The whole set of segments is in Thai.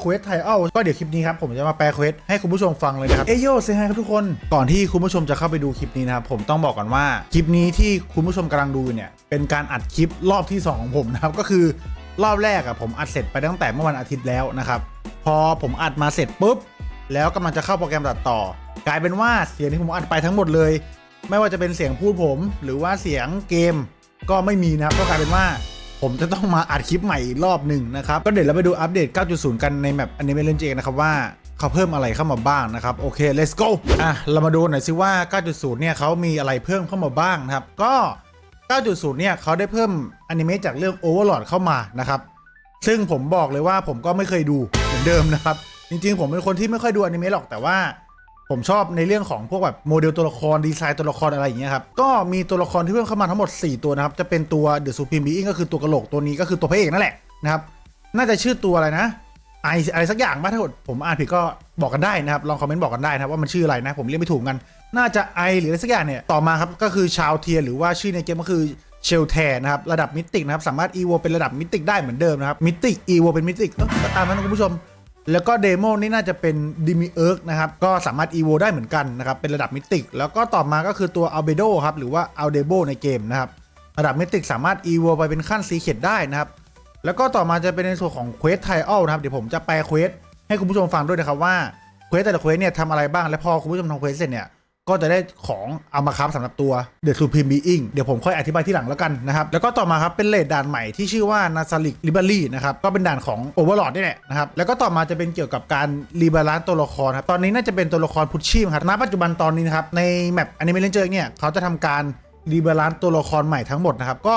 เควสไทเอัลก็เดี๋ยวคลิปนี้ครับ ผมจะมาแปลเควสให้คุณผู้ชมฟังเลยนะครับ เอโยเซฮายครับทุกคน ก่อนที่คุณผู้ชมจะเข้าไปดูคลิปนี้นะครับ ผมต้องบอกก่อนว่า คลิปนี้ที่คุณผู้ชมกำลังดูเนี่ย เป็นการอัดคลิปรอบที่สองของผมนะครับ ก็คือรอบแรกอะผมอัดเสร็จไปตั้งแต่เมื่อวันอาทิตย์แล้วนะครับ พอผมอัดมาเสร็จปุ๊บ แล้วกำลังจะเข้าโปรแกรมตัดต่อ กลายเป็นว่าเสียงที่ผมอัดไปทั้งหมดเลย ไม่ว่าจะเป็นเสียงพูดผม หรือว่าเสียงเกม ก็ไม่มีนะครับ ก็กลายเป็นว่า ผมจะต้องมาอัดคลิปใหม่อีกรอบหนึ่งนะครับ ก็เดี๋ยวเราไปดูอัปเดต 9.0 กันในแมป Anime l e g e n d นะครับว่าเขาเพิ่มอะไรเข้ามาบ้างนะครับ โอเค let's go อะ เรามาดูหน่อยสิว่า 9.0 เนี่ยเขามีอะไรเพิ่มเข้ามาบ้างนะครับ ก็ 9.0 เนี่ยเขาได้เพิ่มอนิเมะจากเรื่อง Overlord เข้ามานะครับ ซึ่งผมบอกเลยว่าผมก็ไม่เคยดูเหมือนเดิมนะครับ จริงๆ ผมเป็นคนที่ไม่ค่อยดูอนิเมะหรอกแต่ว่า ผมชอบในเรื่องของพวกแบบโมเดลตัวละครดีไซน์ตัวละครอะไรอย่างเงี้ยครับ ก็มีตัวละครที่เพิ่มเข้ามาทั้งหมด 4 ตัวนะครับ จะเป็นตัว The Supreme Being ก็คือตัวกระโหลกตัวนี้ก็คือตัวพระเอกนั่นแหละนะครับ น่าจะชื่อตัวอะไรนะไออะไรสักอย่างบ้าถ้าเกิดผมอ่านผิดก็บอกกันได้นะครับ ลองคอมเมนต์บอกกันได้นะครับว่ามันชื่ออะไรนะผมเรียกไม่ถูกกัน น่าจะไอหรืออะไรสักอย่างเนี่ย ต่อมาครับก็คือชาวเทียหรือว่าชื่อในเกมก็คือเชลแทนะครับระดับมิติกนะครับสามารถอีโวเป็นระดับมิติกได้เหมือนเดิมนะครับมิติกอีโวเป็นมิติก็ตามนั้นคุณผู้ชม แล้วก็เดโมนี่น่าจะเป็นดิมิเอิร์กนะครับ ก็สามารถอีโวได้เหมือนกันนะครับ เป็นระดับมิติก แล้วก็ต่อมาก็คือตัวอัลเบโดครับ หรือว่าอัลเดโบในเกมนะครับ ระดับมิติกสามารถอีโวไปเป็นขั้นซีเคดได้นะครับ แล้วก็ต่อมาจะเป็นในส่วนของเควสไทอัลนะครับ เดี๋ยวผมจะแปลเควสให้คุณผู้ชมฟังด้วยนะครับว่าเควสแต่ละเควสเนี่ยทำอะไรบ้าง และพอคุณผู้ชมทำเควสเสร็จเนี่ย ก็จะได้ของเอามาครับสำหรับตัว The Supreme Being เดี๋ยวผมค่อยอธิบายที่หลังแล้วกันนะครับ แล้วก็ต่อมาครับเป็นเลดด่านใหม่ที่ชื่อว่า n a s a l i c Library นะครับ ก็เป็นด่านของ Overlord นี่แหละนะครับ แล้วก็ต่อมาจะเป็นเกี่ยวกับการรีบาลานซ์ตัวละครครับ ตอนนี้น่าจะเป็นตัวละครพุชชี่ครับ ณ ปัจจุบันตอนนี้นะครับ ในแมปอนิเมะเลนเจอร์เนี่ยเขาจะทำการรีบาลานซ์ตัวละครใหม่ทั้งหมดนะครับ ก็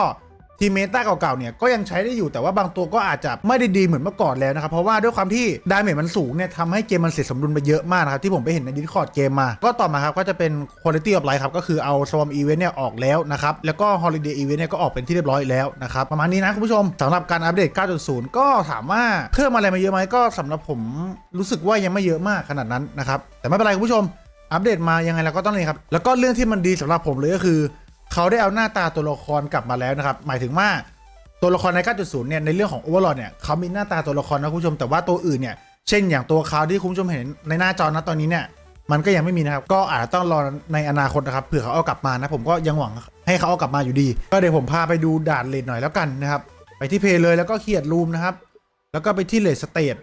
ทีมเมตาเก่าๆเนี่ยก็ยังใช้ได้อยู่แต่ว่าบางตัวก็อาจจะไม่ได้ดีเหมือนเมื่อก่อนแล้วนะครับเพราะว่าด้วยความที่ดาเมจมันสูงเนี่ยทำให้เกมมันเสียสมดุลไปเยอะมากนะครับที่ผมไปเห็นในดิสคอร์ดเกมมา ก็ต่อมาครับก็จะเป็น Quality of Life ครับก็คือเอา Swarm Event เนี่ยออกแล้วนะครับแล้วก็ Holiday Event เนี่ยก็ออกเป็นที่เรียบร้อยแล้วนะครับประมาณนี้นะคุณผู้ชมสำหรับการอัปเดต 9.0 ก็ถามว่าเพิ่มอะไรมาเยอะไหมก็สำหรับผมรู้สึกว่ายังไม่เยอะมากขนาดนั้นนะครับแต่ไม่เป็นไรคุณผู้ชมอัปเดตมายังไงเราก็ต้องเลยครับแล้วก็เรื่องที่มันดีสำหรับผมเลยก็คือ เขาได้เอาหน้าตาตัวละครกลับมาแล้วนะครับ หมายถึงว่าตัวละครใน 9.0 เนี่ย ในเรื่องของ Overlord เนี่ยเขามีหน้าตาตัวละครนะคุณผู้ชม แต่ว่าตัวอื่นเนี่ย เช่นอย่างตัวเขาที่คุณผู้ชมเห็นในหน้าจอนะตอนนี้เนี่ย มันก็ยังไม่มีนะครับ ก็อาจจะต้องรอในอนาคตนะครับ เผื่อเขาเอากลับมานะ ผมก็ยังหวังให้เขาเอากลับมาอยู่ดี ก็เดี๋ยวผมพาไปดูด่านเลดหน่อยแล้วกันนะครับ ไปที่เพย์เลยแล้วก็เขียดรูมนะครับ แล้วก็ไปที่เลดสเตท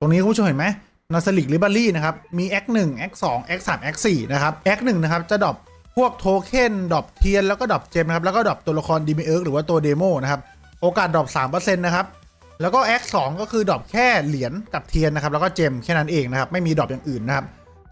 ตรงนี้คุณผู้ชมเห็นไหมนาสลิกลิบารี่นะครับ มี X 1 X 2 X 3 X 4นะครับ X 1นะครับจะดรอป พวกโทเค็นดรอปเทียนแล้วก็ดรอปเจมนะครับ แล้วก็ดรอปตัวละครดีเมเอิร์กหรือว่าตัวเดโมนะครับ โอกาสดรอป3%นะครับ แล้วก็แอคสองก็คือดรอปแค่เหรียญกับเทียนนะครับ แล้วก็เจมแค่นั้นเองนะครับ ไม่มีดรอปอย่างอื่นนะครับ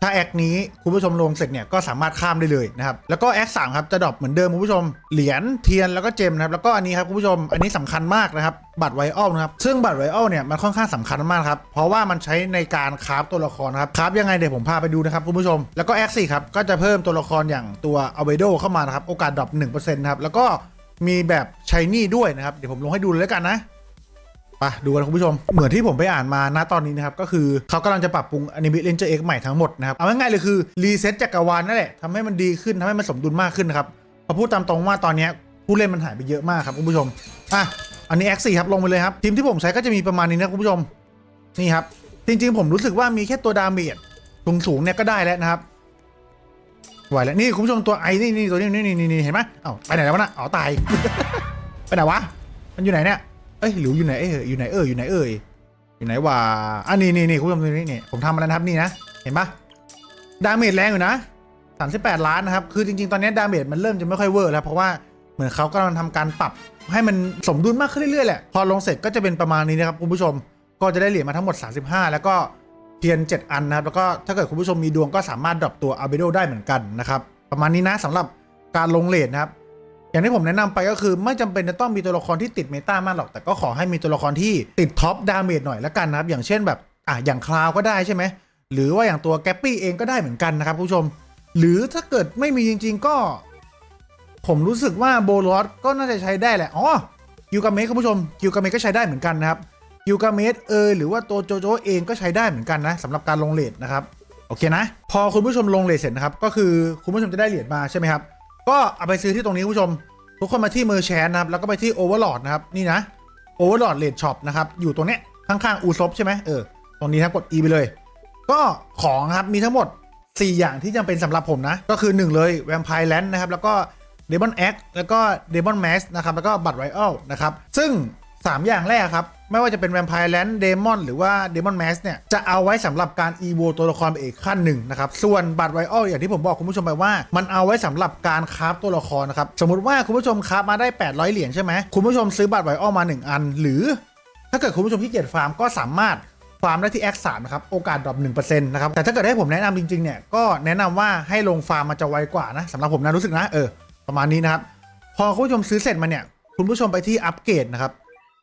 ถ้าแอคนี้คุณผู้ชมลงเสร็จเนี่ยก็สามารถข้ามได้เลยนะครับแล้วก็แอคสามครับจะดรอปเหมือนเดิมคุณผู้ชมเหรียญเทียนแล้วก็เจมนะครับแล้วก็อันนี้ครับคุณผู้ชมอันนี้สำคัญมากนะครับบัตรไวอัลนะครับซึ่งบัตรไวอัลเนี่ยมันค่อนข้างสำคัญมากครับเพราะว่ามันใช้ในการคราฟตัวละครครับคราฟยังไงเดี๋ยวผมพาไปดูนะครับคุณผู้ชมแล้วก็แอคสี่ครับก็จะเพิ่มตัวละครอย่างตัวอเบโดเข้ามานะครับโอกาสดรอป1%นะครับแล้วก็มีแบบชายนี่ด้วยนะครับเดี๋ยวผมลงให้ดูเลยแล้วกันนะ ไปดูกันคุณผู้ชม เหมือนที่ผมไปอ่านมาณตอนนี้นะครับ ก็คือเขากำลังจะปรับปรุงอนิเมะเลนเจอร์เอ็กใหม่ทั้งหมดนะครับ เอาง่ายๆเลยคือ รีเซ็ตจักรวาลนั่นแหละทำให้มันดีขึ้นทำให้มันสมดุลมากขึ้นนะครับพอพูดตามตรงว่าตอนนี้ผู้เล่นมันหายไปเยอะมากครับคุณผู้ชมอะอันนี้ X4 ครับลงไปเลยครับทีมที่ผมใช้ก็จะมีประมาณนี้นะคุณผู้ชมนี่ครับจริงๆ ผมรู้สึกว่ามีแค่ตัวดาเมจสูงๆเนี่ยก็ได้แล้วนะครับไหวแล้วนี่คุณผู้ชมตัวไอ้นี่นี่ตัวนี้นี่นี่นี่เห็นไหมเอ้าไปไหนแล้ววะน่ะอ๋อตายไปไหนวะมันอยู่ไหนเนี่ย เอ้ยหรืออยู่ไหนเอ้ยอยู่ไหนเอ่ยอยู่ไหนเอ่ยอยู่ไหนวะอันนี้นี่นี่คุณผู้ชมนี่นี่ผมทำมาแล้วนะครับนี่นะเห็นปะดาเมจแรงอยู่นะ38 ล้านนะครับ คือจริง ๆ ตอนนี้ดาเมจมันเริ่มจะไม่ค่อยเวอร์แล้ว เพราะว่าเหมือนเขากำลังทำการปรับให้มันสมดุลมากขึ้นเรื่อยๆแหละ พอลงเสร็จก็จะเป็นประมาณนี้นะครับคุณผู้ชม ก็จะได้เหรียญมาทั้งหมด 35 แล้วก็เทียน 7 อันนะครับ แล้วก็ถ้าเกิดคุณผู้ชมมีดวงก็สามารถดรอปตัวอาเบโดได้เหมือนกันนะครับ ประมาณนี้นะสำหรับการลงเลทนะครับ อย่างที่ผมแนะนำไปก็คือไม่จำเป็นจะต้องมีตัวละครที่ติดเมตามากหรอก แต่ก็ขอให้มีตัวละครที่ติดท็อปดาเมจหน่อยละกันนะครับอย่างเช่นแบบอะอย่างคลาวก็ได้ใช่ไหมหรือว่าอย่างตัวแกปปี้เองก็ได้เหมือนกันนะครับผู้ชม หรือถ้าเกิดไม่มีจริง ๆ ก็ ผมรู้สึกว่าโบลอสก็น่าจะใช้ได้แหละอ๋อกิวกาเมสคุณผู้ชมกิวกาเมสก็ใช้ได้เหมือนกันนะครับกิวกาเมสเอยหรือว่าตัวโจโจเองก็ใช้ได้เหมือนกันนะสำหรับการลงเลทนะครับโอเคนะ พอคุณผู้ชมลงเลทเสร็จนะครับ ก็คือคุณผู้ชมจะได้เหรียญมาใช่ไหมครับ ก็เอาไปซื้อที่ตรงนี้คุณผู้ชม ทุกคนมาที่มือแชนนะครับ แล้วก็ไปที่โอเวอร์หลอดนะครับ นี่นะโอเวอร์หลอดเลดช็อปนะครับ อยู่ตรงเนี้ยข้างๆอูซบใช่ไหมเออ ตรงนี้ครับกด E ไปเลย ก็ของครับมีทั้งหมด 4 อย่างที่จำเป็นสำหรับผมนะ ก็คือ 1 เลยแวมไพร์แลนด์นะครับ แล้วก็เดมอนแอคแล้วก็เดมอนแมสนะครับ แล้วก็บัตไรอัลนะครับ ซึ่ง 3 อย่างแรกครับ ไม่ว่าจะเป็นแวมไพร์แลนด์เดมอนหรือว่าเดมอนแมสเนี่ย จะเอาไว้สำหรับการอีโวตัวละครไปอีกขั้นหนึ่งนะครับ ส่วนบัตไรอัลอย่างที่ผมบอกคุณผู้ชมไปว่า มันเอาไว้สำหรับการคราฟตัวละครนะครับ สมมติว่าคุณผู้ชมคราฟมาได้ 800 เหรียญใช่ไหมคุณผู้ชมซื้อบัตไรอัลมา 1 อัน หรือ ถ้าเกิดคุณผู้ชมที่เกียจฟาร์มก็สามารถฟาร์มได้ที่ X 3นะครับ โอกาสดรอป1%นะครับ แต่ถ้าเกิดให้ผมแนะนำจริงๆ เนี่ย ก็แนะนำว่าให้ลงฟาร์มมันจะไวกว่านะสำหรับผมนะรู้สึกนะ เออ ประมาณนี้นะครับ พอคุณผู้ชมซื้อเสร็จมาเนี่ย คุณผู้ชมไปที่อัปเกรดนะครับ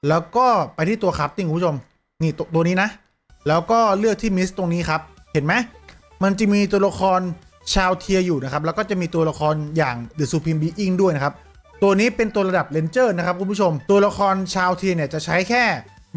แล้วก็ไปที่ตัวคราฟติ้งคุณผู้ชม นี่ตัวตัวนี้นะ แล้วก็เลือกที่มิสตรงนี้ครับ เห็นไหม มันจะมีตัวละครชาวเทียอยู่นะครับ แล้วก็จะมีตัวละครอย่าง The Supreme Being ด้วยนะครับ ตัวนี้เป็นตัวระดับเลนเจอร์นะครับคุณผู้ชม ตัวละครชาวเทียเนี่ยจะใช้แค่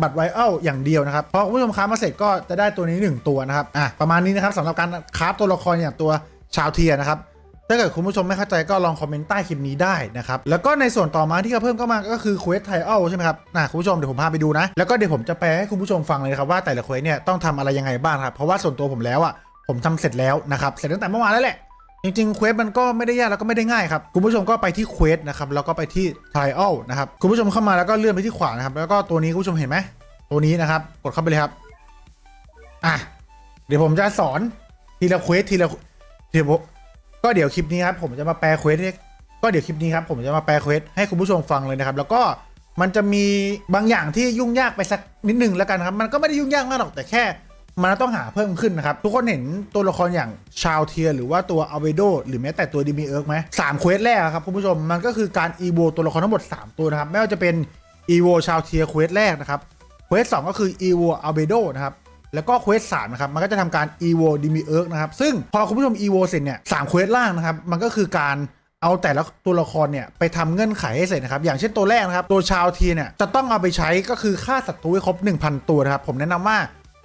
บัตรไวเอลอย่างเดียวนะครับ พอคุณผู้ชมค้ามาเสร็จก็จะได้ตัวนี้ 1 ตัวนะครับ อะประมาณนี้นะครับสำหรับการคราฟตัวละครอย่างตัวชาวเทียนะครับ ถ้าเกิดคุณผู้ชมไม่เข้าใจก็ลองคอมเมนต์ใต้คลิปนี้ได้นะครับ แล้วก็ในส่วนต่อมาที่เขาเพิ่มเข้ามาก็คือเควสไทเอลใช่ไหมครับนะคุณผู้ชมเดี๋ยวผมพาไปดูนะ แล้วก็เดี๋ยวผมจะแปลให้คุณผู้ชมฟังเลยครับว่าแต่ละเควสเนี่ยต้องทำอะไรยังไงบ้างครับ เพราะว่าส่วนตัวผมแล้วอะผมทำเสร็จแล้วนะครับ เสร็จตั้งแต่เมื่อวานแล้วแหละจริงๆเควสมันก็ไม่ได้ยากแล้วก็ไม่ได้ง่ายครับ คุณผู้ชมก็ไปที่เควสนะครับแล้วก็ไปที่ trial นะครับคุณผู้ชมเข้ามาแล้วก็เลื่อนไปที่ขวานะครับแล้วก็ตัวนี้คุณผู้ชมเห็นไหมตัวนี้นะครับ กดเข้าไปเลยครับอะเดี๋ยวผมจะสอนทีละเควสทีละทีละ ก็เดี๋ยวคลิปนี้ครับผมจะมาแปลเควสให้ก็เดี๋ยวคลิปนี้ครับผมจะมาแปลเควสให้คุณผู้ชมฟังเลยนะครับ แล้วก็มันจะมีบางอย่างที่ยุ่งยากไปสักนิดหนึ่งแล้วกันครับ มันก็ไม่ได้ยุ่งยากมากหรอกแต่แค่ มันต้องหาเพิ่มขึ้นนะครับ ทุกคนเห็นตัวละครอย่างชาวเทียหรือว่าตัวอเวโดหรือแม้แต่ตัวดิมิเอิร์กไหมสามเควสแรกครับคุณผู้ชมมันก็คือการอีโวตัวละครทั้งหมด 3 ตัวนะครับไม่ว่าจะเป็นอีโวชาวเทียเควสแรกนะครับเควสสองก็คืออีโวอเวโดนะครับ แล้วก็เควสสามนะครับ มันก็จะทำการอีโวดิมิเอิร์กนะครับ ซึ่งพอคุณผู้ชมอีโวเสร็จเนี่ยสามเควสล่างนะครับ มันก็คือการเอาแต่ละตัวละครเนี่ยไปทำเงื่อนไขให้เสร็จนะครับ อย่างเช่นตัวแรกนะครับ ตัวชาวทีเนี่ยจะต้องเอาไปใช้ก็คือฆ่าศัตรูให้ครบ 1,000 ตัวนะครับ ผมแนะนำว่า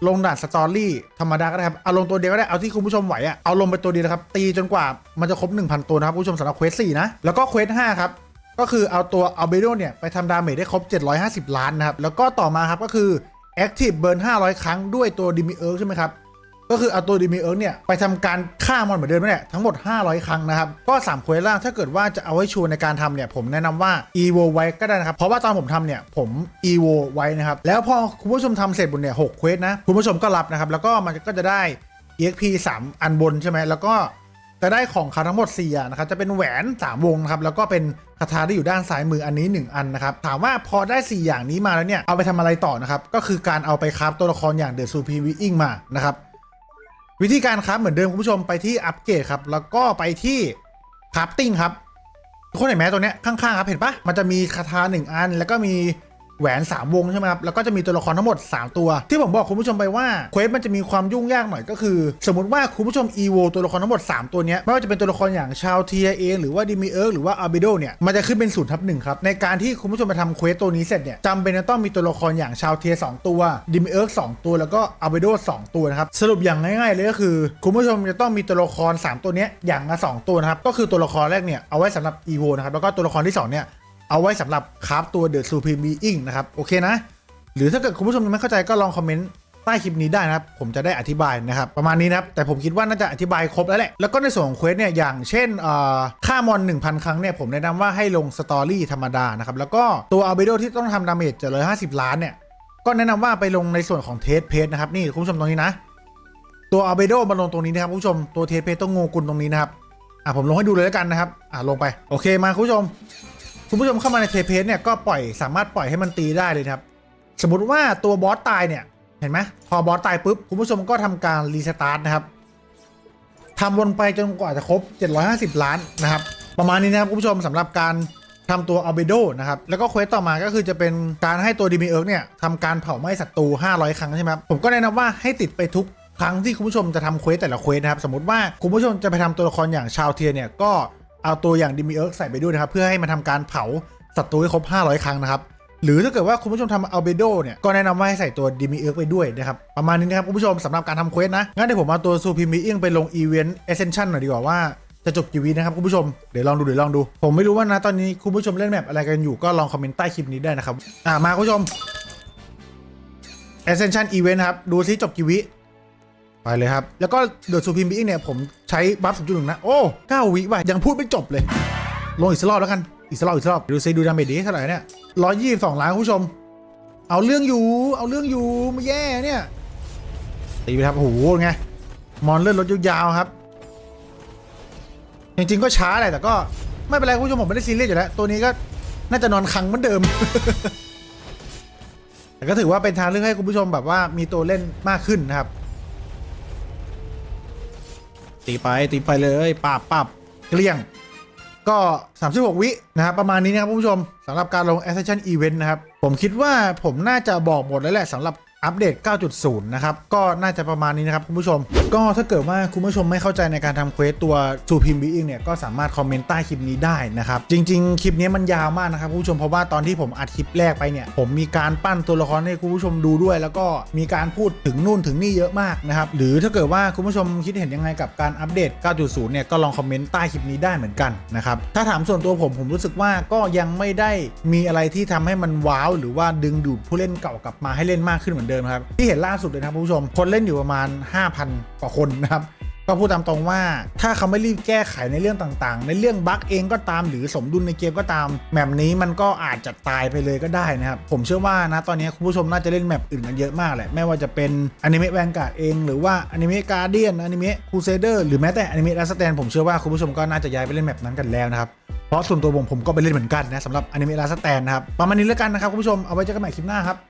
ลงด่านสตอรี่ธรรมดาก็ได้ครับ เอาลงตัวเดียวก็ได้ เอาที่คุณผู้ชมไหวอะเอาลงไปตัวเดียวนะครับ ตีจนกว่ามันจะครบ 1,000 ตัวนะครับ ผู้ชมสำหรับเควส4นะ แล้วก็เควส5ครับ ก็คือเอาตัวอัลเบโดเนี่ยไปทำดาเมจได้ครบ 750 ล้านนะครับ แล้วก็ต่อมาครับก็คือ Active Burn 500 ครั้งด้วยตัวดิมิเอิร์กใช่ไหมครับ ก็คือเอาตัวดิมิเอิร์กเนี่ย ไปทำการฆ่ามอนเหมือนเดิมนั่แหละทั้งหมด 500 ครั้งนะครับ ก็3เควสล่างถ้าเกิดว่าจะเอาไว้ชัวร์ในการทำเนี่ย ผมแนะนำว่า EVO ไว้ก็ได้นะครับ เพราะว่าตอนผมทำเนี่ย ผม EVO ไว้นะครับ แล้วพอคุณผู้ชมทำเสร็จบนเนี่ย6เควสนะคุณผู้ชมก็รับนะครับแล้วก็มันก็จะได้ EXP 3 อันบนใช่ไหมแล้วก็ จะได้ของคาทั้งหมด4อย่างนะครับ จะเป็นแหวน 3 วงนะครับ แล้วก็เป็นคาถาที่อยู่ด้านซ้ายมืออันนี้ 1 อันนะครับ ถามว่าพอได้ 4 อย่างนี้มาแล้วเนี่ย เอาไปทำอะไรต่อนะครับ ก็คือการเอาไปคราฟตัวละครอย่างเดอะซูพีวีอิงมานะครับ วิธีการครับเหมือนเดิมคุณผู้ชมไปที่อัปเกรดครับ แล้วก็ไปที่คราฟติ้งครับทุกคนเห็นไหมตัวเนี้ยข้างๆครับเห็นปะมันจะมีคาถาหนึ่งอัน แล้วก็มี แหวน 3 วงใช่ไหมครับ แล้วก็จะมีตัวละครทั้งหมด 3 ตัว ที่ผมบอกคุณผู้ชมไปว่าเควสมันจะมีความยุ่งยากหน่อยก็คือ สมมติว่าคุณผู้ชม EVO ตัวละครทั้งหมด 3 ตัวเนี้ยไม่ว่าจะเป็นตัวละครอย่างชาวเทียเองหรือว่าดิมิเอิร์กหรือว่าอาร์บิโดเนี่ยมันจะขึ้นเป็นศูนย์ทับหนึ่งครับในการที่คุณผู้ชมไปทำเควสตัวนี้เสร็จเนี่ยจำเป็นจะต้องมีตัวละครอย่างชาวเทียสองตัวดิมิเอิร์กสองตัวแล้วก็อาร์บิโดสองตัวนะครับสรุปอย่างง่ายๆเลยก็คือ คุณผู้ชมจะต้องมีตัวละคร 3 ตัวเนี้ยอย่างละสองตัวนะครับก็คือตัวละครแรกเนี่ยเอาไว้สำหรับ EVO นะครับแล้วก็ตัวละครที่สองเนี่ย เอาไว้สำหรับคราฟตัว The Supreme Being นะครับ โอเคนะ หรือถ้าเกิดคุณผู้ชมยังไม่เข้าใจก็ลองคอมเมนต์ใต้คลิปนี้ได้นะครับ ผมจะได้อธิบายนะครับ ประมาณนี้นะครับ แต่ผมคิดว่าน่าจะอธิบายครบแล้วแหละ แล้วก็ในส่วนของเควสเนี่ยอย่างเช่นเอ่อค่ามอน 1,000 ครั้งเนี่ยผมแนะนำว่าให้ลงสตอรี่ธรรมดานะครับ แล้วก็ตัวอัลเบโดที่ต้องทำดาเมจ750 ล้านเนี่ยก็แนะนำว่าไปลงในส่วนของเทสเพจนะครับนี่คุณผู้ชมตรงนี้นะ ตัวอัลเบโดมาลงตรงนี้นะครับคุณผู้ชมตัวเทสเพจต้องโงกุลตรงนี้นะครับอะผมลงให้ดูเลยแล้วกันนะครับอะลงไปโอเคมาคุณผู้ชม คุณผู้ชมเข้ามาในเทเพสเนี่ยก็ปล่อยสามารถปล่อยให้มันตีได้เลยครับสมมติว่าตัวบอสตายเนี่ยเห็นไหมพอบอสตายปุ๊บคุณผู้ชมก็ทำการรีสตาร์ทนะครับทำวนไปจนกว่าจะครบ 750 ล้านนะครับประมาณนี้นะครับคุณผู้ชมสำหรับการทำตัวอัลเบโดนะครับแล้วก็เควสต่อมาก็คือจะเป็นการให้ตัวดิมิเอิร์กเนี่ยทำการเผาไหม้ศัตรู 500 ครั้งใช่ไหมครับผมก็แนะนำว่าให้ติดไปทุกครั้งที่คุณผู้ชมจะทำเควสแต่ละเควสนะครับสมมติว่าคุณผู้ชมจะไปทำตัวละครอย่างชาวเทียเนี่ยก็ เอาตัวอย่างดิมิเอิร์กใส่ไปด้วยนะครับ เพื่อให้มันทำการเผาศัตรูให้ครบ 500 ครั้งนะครับ หรือถ้าเกิดว่าคุณผู้ชมทำอัลเบโดเนี่ย ก็แนะนำว่าให้ใส่ตัวดิมิเอิร์กไปด้วยนะครับ ประมาณนี้นะครับ คุณผู้ชมสำหรับการทำเควสนะ งั้นเดี๋ยวผมเอาตัวซูพิมิเอียงไปลงอีเวนต์เอเซนชั่นหน่อยดีกว่าว่าจะจบกี่วินะครับคุณผู้ชม เดี๋ยวลองดูเดี๋ยวลองดู ผมไม่รู้ว่านะตอนนี้คุณผู้ชมเล่นแมปอะไรกันอยู่ก็ลองคอมเมนต์ใต้คลิปนี้ได้นะครับอ่ามาคุณผู้ชม Ascension Event ครับดูซิจบกี่วิ ไปเลยครับ แล้วก็เดอะซูพิมบีเนี่ย ผมใช้บัฟ0.1นะ โอ้9วิว่ะยังพูดไม่จบเลย ลงอีกสักรอบแล้วกัน อีกสักรอบอีกสักรอบดูซิดูดาเมจดีเท่าไหร่เนี่ย122ล้านคุณผู้ชม เอาเรื่องอยู่เอาเรื่องอยู่ไม่แย่เนี่ยตีไปครับโอ้โหไงมอนเลื่อนรถยาวๆครับ จริงๆก็ช้าแหละแต่ก็ไม่เป็นไรคุณผู้ชมผมไม่ได้ซีเรียสอยู่แล้ว ตัวนี้ก็น่าจะนอนคังเหมือนเดิม แต่ก็ถือว่าเป็นทางเลือกให้คุณผู้ชมแบบว่ามีตัวเล่นมากขึ้นนะครับ ตีไปตีไปเลยปับปับเกลี้ยง ก็ 36 วินะครับ ประมาณนี้นะครับคุณผู้ชมสำหรับการลง Ascension Event นะครับ ผมคิดว่าผมน่าจะบอกหมดแล้วแหละสำหรับ อัปเดต 9.0 นะครับ ก็น่าจะประมาณนี้นะครับคุณผู้ชม ก็ถ้าเกิดว่าคุณผู้ชมไม่เข้าใจในการทำเควสตัวซูพิมบีอิงเนี่ย ก็สามารถคอมเมนต์ใต้คลิปนี้ได้นะครับ จริง ๆ คลิปนี้มันยาวมากนะครับคุณผู้ชม เพราะว่าตอนที่ผมอัดคลิปแรกไปเนี่ย ผมมีการปั้นตัวละครให้คุณผู้ชมดูด้วย แล้วก็มีการพูดถึงนู่นถึงนี่เยอะมากนะครับ หรือถ้าเกิดว่าคุณผู้ชมคิดเห็นยังไงกับการอัปเดต 9.0 เนี่ย ก็ลองคอมเมนต์ใต้คลิปนี้ได้เหมือนกันนะครับ ถ้าถามส่วนตัวผมผมรู้สึกว่าก็ยังไม่ได้มีอะไรที่ทำให้มันว้าว หรือว่าดึงดูดผู้เล่นเก่ากลับมาให้เล่นมากขึ้นเหมือนเดิมครับที่เห็นล่าสุดเลยนะครับผู้ชม คนเล่นอยู่ประมาณ 5,000 กว่าคนนะครับก็พูดตามตรงว่าถ้าเขาไม่รีบแก้ไขในเรื่องต่างๆ ในเรื่องบั๊กเองก็ตามหรือสมดุลในเกมก็ตามแมปนี้มันก็อาจจะตายไปเลยก็ได้นะครับ ผมเชื่อว่านะตอนนี้คุณผู้ชมน่าจะเล่นแมปอื่นกันเยอะมากแหละไม่ว่าจะเป็นอนิเมะแวนการ์ดเองหรือว่าอนิเมะการเดียนอนิเมะคูเซเดอร์หรือแม้แต่อนิเมะลัสแตนผมเชื่อว่าคุณผู้ชมก็น่าจะย้ายไปเล่นแมปนั้นกันแล้วนะครับเพราะส่วนตัวผมผมก็ไปเล่นเหมือนกันนะสำหรับอนิเมะลาสแตนนะครับประมาณนี้แล้วกันนะครับคุณผู้ชมเอาไว้เจอกันใหม่คลิปหน้าครับ